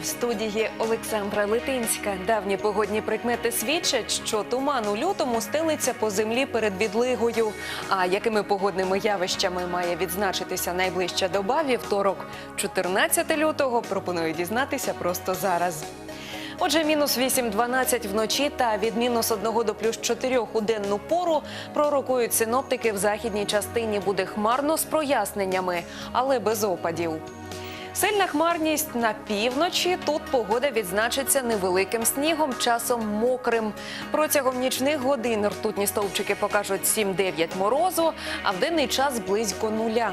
в студії Олександра Литинська. Давні погодні прикмети свідчать, що туман у лютому стелиться по землі перед відлигою. А якими погодними явищами має відзначитися найближча доба вівторок, 14 лютого, пропоную дізнатися просто зараз. Отже, мінус 8-12 вночі та від мінус 1 до плюс 4 у денну пору пророкують синоптики в західній частині буде хмарно з проясненнями, але без опадів. Сильна хмарність на півночі. Тут погода відзначиться невеликим снігом, часом мокрим. Протягом нічних годин ртутні стовпчики покажуть 7-9 морозу, а в денний час близько нуля.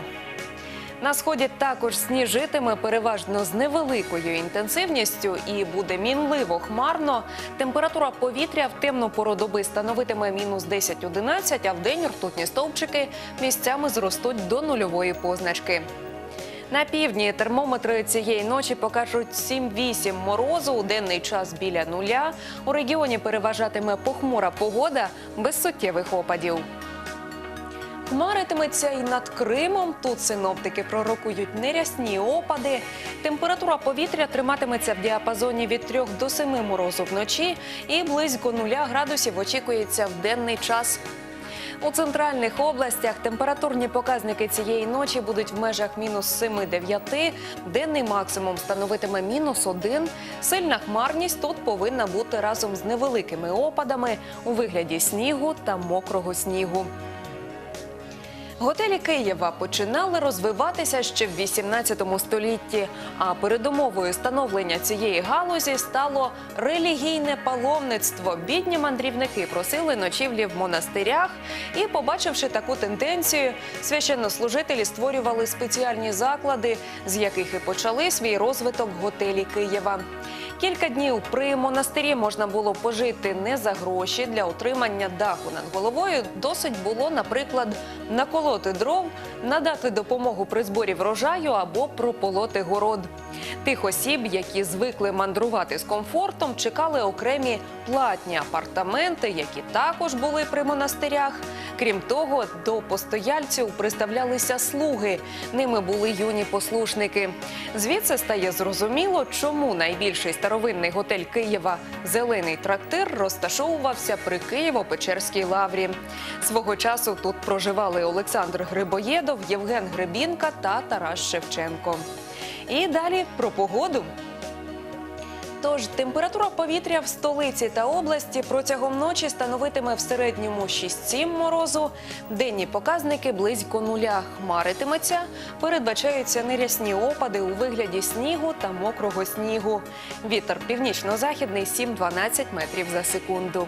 На сході також сніжитиме переважно з невеликою інтенсивністю і буде мінливо хмарно. Температура повітря в темну пору доби становитиме мінус 10-11, а в день ртутні стовпчики місцями зростуть до нульової позначки. На півдні термометри цієї ночі покажуть 7-8 морозу у денний час біля нуля. У регіоні переважатиме похмура погода без суттєвих опадів. Хмаритиметься і над Кримом. Тут синоптики пророкують нерясні опади. Температура повітря триматиметься в діапазоні від 3 до 7 морозу вночі і близько 0 градусів очікується в денний час. У центральних областях температурні показники цієї ночі будуть в межах мінус 7-9. Денний максимум становитиме мінус 1. Сильна хмарність тут повинна бути разом з невеликими опадами у вигляді снігу та мокрого снігу. Готелі Києва починали розвиватися ще в 18 столітті. А передумовою становлення цієї галузі стало релігійне паломництво. Бідні мандрівники просили ночівлі в монастирях, і, побачивши таку тенденцію, священнослужителі створювали спеціальні заклади, з яких і почали свій розвиток готелі Києва. Кілька днів при монастирі можна було пожити не за гроші для отримання даху над головою. Досить було, наприклад, наколоти дров, надати допомогу при зборі врожаю або прополоти город. Тих осіб, які звикли мандрувати з комфортом, чекали окремі платні апартаменти, які також були при монастирях. Крім того, до постояльців приставлялися слуги. Ними були юні послушники. Звідси стає зрозуміло, чому найбільший старовинний готель Києва Зелений трактир розташовувався при Києво-Печерській лаврі. Свого часу тут проживали Олександр Грибоєдов, Євген Гребінка та Тарас Шевченко. І далі про погоду. Тож температура повітря в столиці та області протягом ночі становитиме в середньому 6-7 морозу. Денні показники близько нуля. Хмаритиметься. Передбачаються нерясні опади у вигляді снігу та мокрого снігу. Вітер північно-західний 7-12 метрів за секунду.